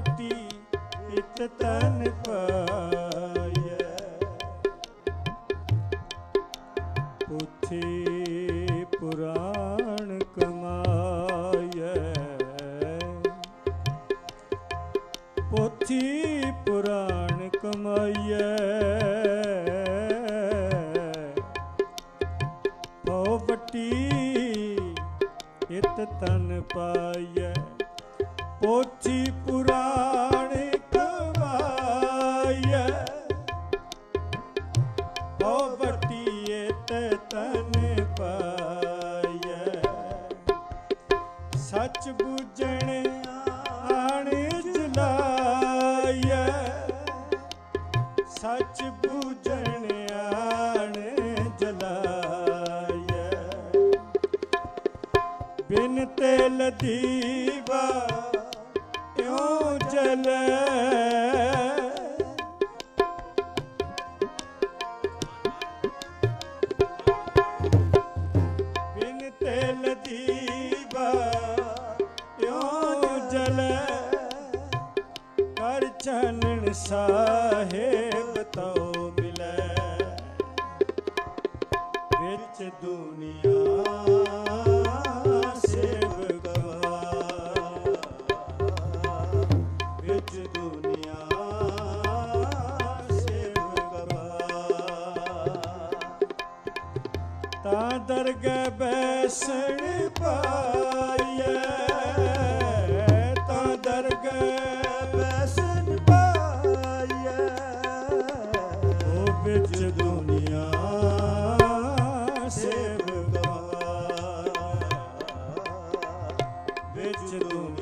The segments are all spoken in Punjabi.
ਵਟੀ ਇਤ ਤਨ ਪਾਈਐ ਪੁੱਥੀ ਪੁਰਾਣ ਕਮਾਈਐ ਪੋਥੀ ਪੁਰਾਣ ਕਮਾਈਐ ਭਉ ਵਟੀ ਇਤ ਤਨ ਪਾਈਐ ਪੋਥੀ ਪੁਰਾਣ ਕਮਾਈਐ ਭਉ ਵਟੀ ਇਤ ਤਨ ਪਾਈਐ। ਸੱਚ ਬੁਝਣ ਆਣ ਜਲਾਈਐ ਸੱਚ ਬੁਝਣ ਆਣ ਜਲਾਈਐ ਬਿਨ ਤੇਲ ਦੀਵਾ ਇਉ ਜਲੈ। ਬਿਨ ਤੇਲ ਦੀਵਾ ਇਉ ਜਲੈ। ਕਰ ਚਾਨਣ ਸਾਹਿਬ ਤਉ ਮਿਲੈ। ਵਿੱਚ ਦੁਨੀਆ ਦਰਗਹਿ ਬੈਸਣ ਪਾਈਐ ਤਾਂ ਦਰਗਹਿ ਬੈਸਣ ਪਾਈਐ। ਉਹ ਵਿੱਚ ਦੁਨੀਆ ਸੇਵਕਾ ਵਿੱਚ ਦੁਨੀਆ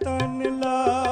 ਇਤ ਤਨ